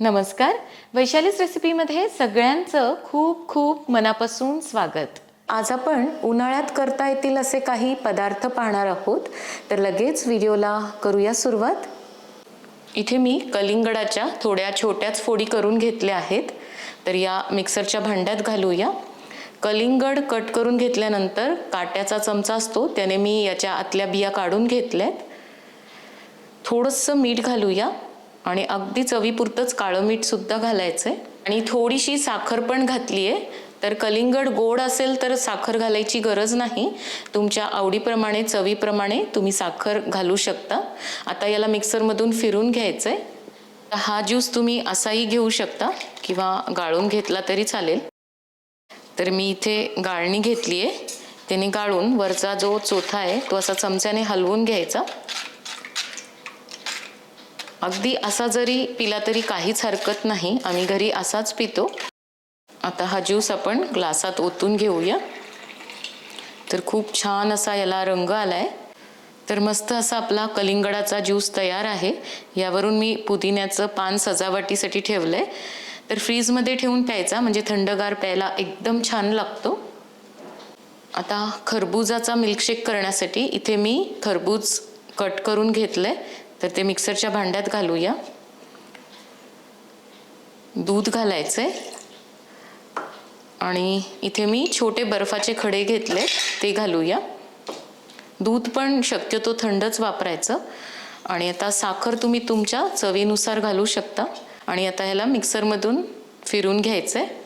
नमस्कार. वैशालीच रेसिपीमध्ये सगळ्यांचं खूप खूप मनापासून स्वागत. आज आपण उन्हाळ्यात करता येतील असे काही पदार्थ पाहणार आहोत. तर लगेच व्हिडिओला करूया सुरुवात. इथे मी कलिंगडाच्या थोड्या छोट्याच फोडी करून घेतल्या आहेत. तर या मिक्सरच्या भांड्यात घालूया. कलिंगड कट करून घेतल्यानंतर काट्याचा चमचा असतो त्याने मी याच्या आतल्या बिया काढून घेतल्यात. थोडंसं मीठ घालूया. आणि अगदी चवीपुरतंच काळं मीठ सुद्धा घालायचं आहे आणि थोडीशी साखर पण घातली आहे तर कलिंगड गोड असेल तर साखर घालायची गरज नाही. तुमच्या आवडीप्रमाणे चवीप्रमाणे तुम्ही साखर घालू शकता. आता याला मिक्सरमधून फिरून घ्यायचं आहे हा ज्यूस तुम्ही असाही घेऊ शकता किंवा गाळून घेतला तरी चालेल. तर मी इथे गाळणी घेतली आहे त्याने गाळून वरचा जो चोथा आहे तो असा चमच्याने हलवून घ्यायचा. अगदी असा जरी पिला तरी काहीच हरकत नाही. आम्ही घरी असाच पितो. आता हा ज्यूस आपण ग्लासात ओतून घेऊया. तर खूप छान असा याला रंग आलाय. तर मस्त असा आपला कलिंगडाचा ज्यूस तयार आहे. यावरून मी पुदिन्याचं पान सजावटीसाठी ठेवलंय. तर फ्रीजमध्ये ठेवून प्यायचा म्हणजे थंडगार प्यायला एकदम छान लागतो. आता खरबुजाचा मिल्कशेक करण्यासाठी इथे मी खरबूज कट करून घेतलंय. तर ते मिक्सरच्या भांड्यात घालूया. दूध घालायचं आहे आणि इथे मी छोटे बर्फाचे खडे घेतले ते घालूया. दूध पण शक्यतो थंडच वापरायचं. आणि आता साखर तुम्ही तुमच्या चवीनुसार घालू शकता. आणि आता ह्याला मिक्सरमधून फिरून घ्यायचं आहे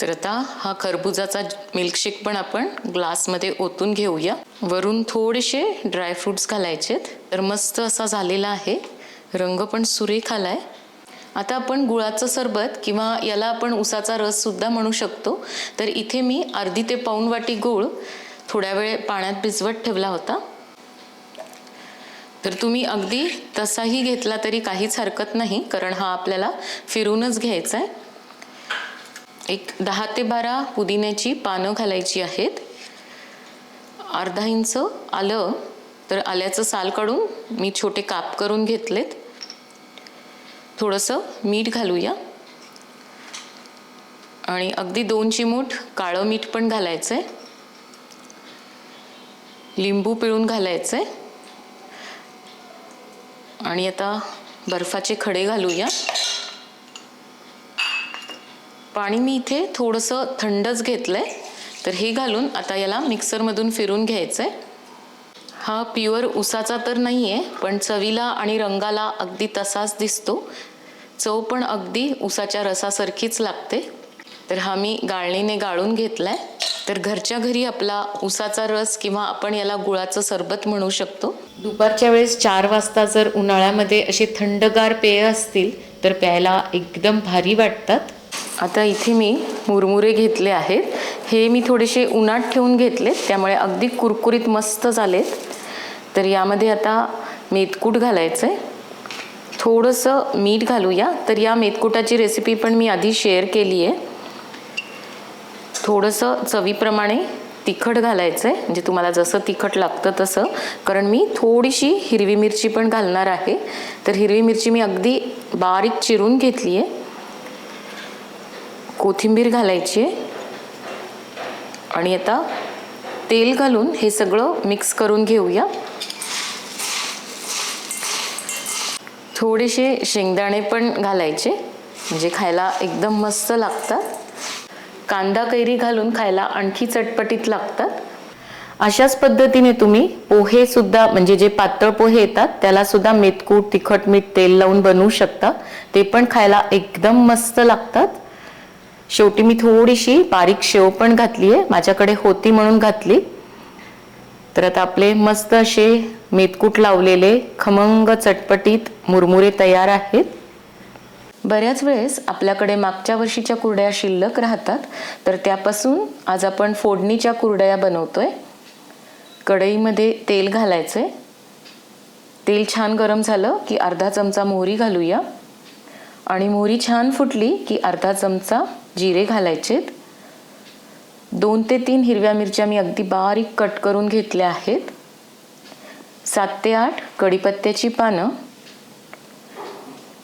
तर आता हा खरबुजाचा मिल्कशेक पण आपण ग्लासमध्ये ओतून घेऊया. वरून थोडेसे ड्रायफ्रुट्स घालायचेत. तर मस्त असा झालेला आहे. रंग पण सुरेख आलाय आता आपण गुळाचं सरबत किंवा याला आपण उसाचा रस सुद्धा म्हणू शकतो. तर इथे मी अर्धी ते पाऊण वाटी गूळ थोड्या वेळ पाण्यात भिजवत ठेवला होता. तर तुम्ही अगदी तसाही घेतला तरी काहीच हरकत नाही कारण हा आपल्याला फिरूनच घ्यायचा आहे एक दहा ते बारा पुदिन्याची पानं घालायची आहेत. अर्धा इंच आलं तर आल्याचं साल काढून मी छोटे काप करून घेतलेत. थोडंसं मीठ घालूया. आणि अगदी दोन चिमूट काळं मीठ पण घालायचं आहे लिंबू पिळून घालायचं आहे आणि आता बर्फाचे खडे घालूया. पाणी मी इथे थोडंसं थंडच घेतलंय. तर हे घालून आता याला मिक्सरमधून फिरून घ्यायचं आहे हा प्युअर उसाचा तर नाही आहे पण चवीला आणि रंगाला अगदी तसाच दिसतो. चव पण अगदी उसाच्या रसासारखीच लागते. तर हा मी गाळणीने गाळून घेतला आहे तर घरच्या घरी आपला उसाचा रस किंवा आपण याला गुळाचं सरबत म्हणू शकतो. दुपारच्या वेळेस चार वाजता जर उन्हाळ्यामध्ये असे थंडगार पेय असतील तर प्यायला एकदम भारी वाटतात. आता इथे मी मुरमुरे घेतले आहेत. हे मी थोडेसे उन्हात ठेवून घेतलेत. त्यामुळे अगदी कुरकुरीत मस्त झालेत. तर यामध्ये आता मेतकूट घालायचं आहे थोडंसं मीठ घालूया. तर या मेतकुटाची रेसिपी पण मी आधी शेअर केली आहे थोडंसं चवीप्रमाणे तिखट घालायचं आहे म्हणजे तुम्हाला जसं तिखट लागतं तसं. कारण मी थोडीशी हिरवी मिरची पण घालणार आहे. तर हिरवी मिरची मी अगदी बारीक चिरून घेतली आहे कोथिंबीर घालायची आहे. आणि आता तेल घालून हे सगळं मिक्स करून घेऊया. थोडेसे शेंगदाणे पण घालायचे म्हणजे खायला एकदम मस्त लागतात. कांदा कैरी घालून खायला आणखी चटपटीत लागतात. अशाच पद्धतीने तुम्ही पोहे सुद्धा म्हणजे जे पातळ पोहे येतात त्याला सुद्धा मेथकूट तिखट मीठ तेल लावून बनवू शकता. ते पण खायला एकदम मस्त लागतात. शेवटी मी थोडीशी बारीक शेव पण घातली आहे माझ्याकडे होती म्हणून घातली. तर आता आपले मस्त असे मेतकूट लावलेले खमंग चटपटीत मुरमुरे तयार आहेत. बऱ्याच वेळेस आपल्याकडे मागच्या वर्षीच्या कुरड्या शिल्लक राहतात. तर त्यापासून आज आपण फोडणीच्या कुरड्या बनवतोय. कढईमध्ये तेल घालायचंय. तेल छान गरम झालं की अर्धा चमचा मोहरी घालूया. आणि मोहरी छान फुटली की अर्धा चमचा जिरे घालायचेत. दोन ते तीन हिरव्या मिरच्या मी अगदी बारीक कट करून घेतल्या आहेत. सात ते आठ कढीपत्त्याची पानं.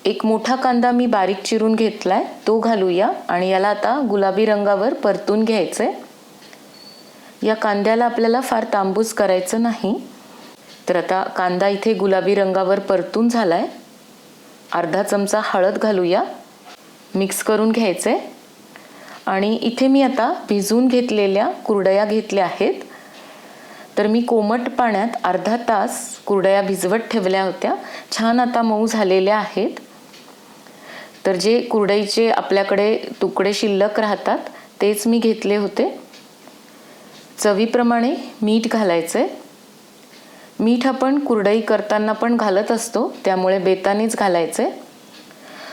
एक मोठा कांदा मी बारीक चिरून घेतला आहे तो घालूया आणि याला आता गुलाबी रंगावर परतून घ्यायचं आहे या कांद्याला आपल्याला फार तांबूस करायचं नाही. तर आता कांदा इथे गुलाबी रंगावर परतून झाला आहे अर्धा चमचा हळद घालूया. मिक्स करून घ्यायचं आहे आणि इथे मी आता भिजवून घेतलेल्या कुरडया घेतल्या आहेत. तर मी कोमट पाण्यात अर्धा तास कुरडया भिजवत ठेवल्या होत्या. छान आता मऊ झालेल्या आहेत. तर जे कुरडईचे आपल्याकडे तुकडे शिल्लक राहतात तेच मी घेतले होते. चवीप्रमाणे मीठ घालायचं. आहे मीठ आपण कुरडई करताना पण घालत असतो त्यामुळे बेतानेच घालायचं. आहे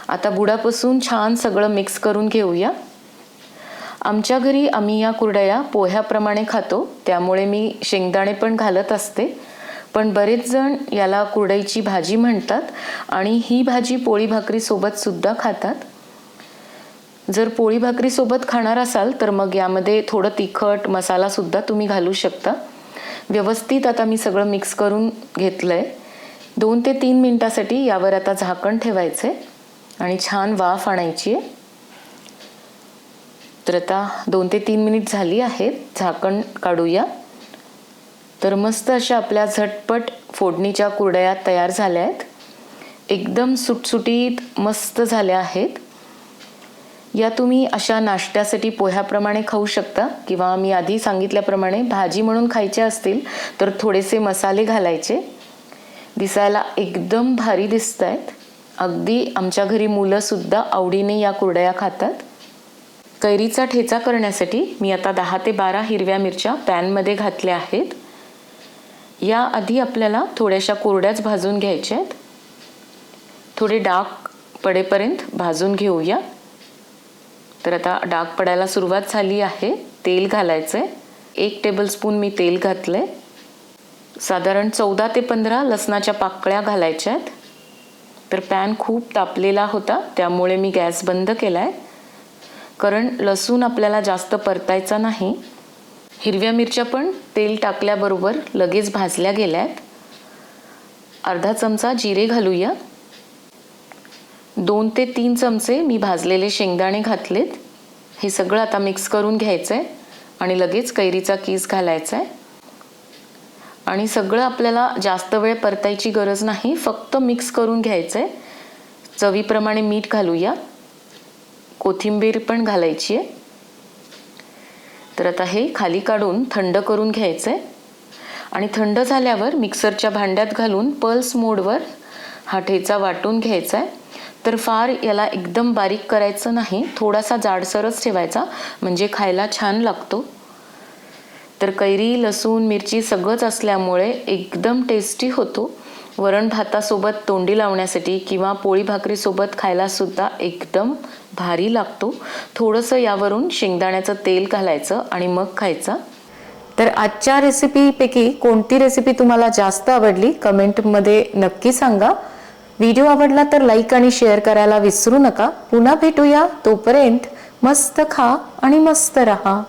आता बुडापासून छान सगळं मिक्स करून घेऊया. आमच्या घरी आम्ही या कुरडया पोह्याप्रमाणे खातो. त्यामुळे मी शेंगदाणे पण घालत असते. पण बरेच जण याला कुरडईची भाजी म्हणतात आणि ही भाजी पोळी भाकरीसोबत सुद्धा खातात. जर पोळी भाकरीसोबत खाणार असाल तर मग यामध्ये थोडं तिखट मसालासुद्धा तुम्ही घालू शकता. व्यवस्थित आता मी सगळं मिक्स करून घेतलं आहे दोन ते तीन मिनटासाठी यावर आता झाकण ठेवायचं आहे आणि छान वाफ आणायची आहे. तर आता दोन ते तीन मिनिट झाली आहेत. झाकण काढूया. तर मस्त अशा आपल्या झटपट फोडणीच्या कुरडया तयार झाल्या आहेत. एकदम सुटसुटीत मस्त झाल्या आहेत. या तुम्ही अशा नाश्त्यासाठी पोह्याप्रमाणे खाऊ शकता किंवा मी आधी सांगितल्याप्रमाणे भाजी म्हणून खायच्या असतील तर थोडेसे मसाले घालायचे. दिसायला एकदम भारी दिसत आहेत अगदी आमच्या घरी मुलंसुद्धा आवडीने या कुरडया खातात. कैरीचा ठेचा करण्यासाठी मी आता दहा ते बारा हिरव्या मिरच्या पॅनमध्ये घातल्या आहेत. या आधी आपल्याला थोड्याशा कोरड्याच भाजून घ्यायच्या आहेत. थोडे डाग पडेपर्यंत भाजून घेऊया. तर आता डाग पडायला सुरुवात झाली आहे. तेल घालायचं आहे एक टेबलस्पून मी तेल घातलं आहे साधारण चौदा ते पंधरा लसणाच्या पाकळ्या घालायच्या आहेत. तर पॅन खूप तापलेला होता त्यामुळे मी गॅस बंद केला आहे कारण लसूण आपल्याला जास्त परतायचा नाही. हिरव्या मिरच्या पण तेल टाकल्याबरोबर लगेच भाजल्या गेल्या आहेत अर्धा चमचा जिरे घालूया. दोन ते तीन चमचे मी भाजलेले शेंगदाणे घातलेत. हे सगळं आता मिक्स करून घ्यायचं आहे आणि लगेच कैरीचा कीस घालायचा आहे आणि सगळं आपल्याला जास्त वेळ परतायची गरज नाही फक्त मिक्स करून घ्यायचं आहे चवीप्रमाणे मीठ घालूया. कोथिंबीर पण घालायची आहे. तर आता हे खाली काढून थंड करून घ्यायचं आहे आणि थंड झाल्यावर मिक्सरच्या भांड्यात घालून पल्स मोडवर हा ठेचा वाटून घ्यायचा आहे तर फार याला एकदम बारीक करायचं नाही थोडासा जाडसरच ठेवायचा म्हणजे खायला छान लागतो. तर कैरी लसूण मिरची सगळंच असल्यामुळे एकदम टेस्टी होतो. वरण भातासोबत तोंडी लावण्यासाठी किंवा पोळी भाकरीसोबत खायलासुद्धा एकदम भारी लागतो. थोडंसं यावरून शेंगदाण्याचं तेल घालायचं आणि मग खायचा. तर आजच्या रेसिपीपैकी कोणती रेसिपी तुम्हाला जास्त आवडली? कमेंटमध्ये नक्की सांगा. व्हिडिओ आवडला तर लाईक आणि शेअर करायला विसरू नका. पुन्हा भेटूया. तोपर्यंत मस्त खा आणि मस्त रहा.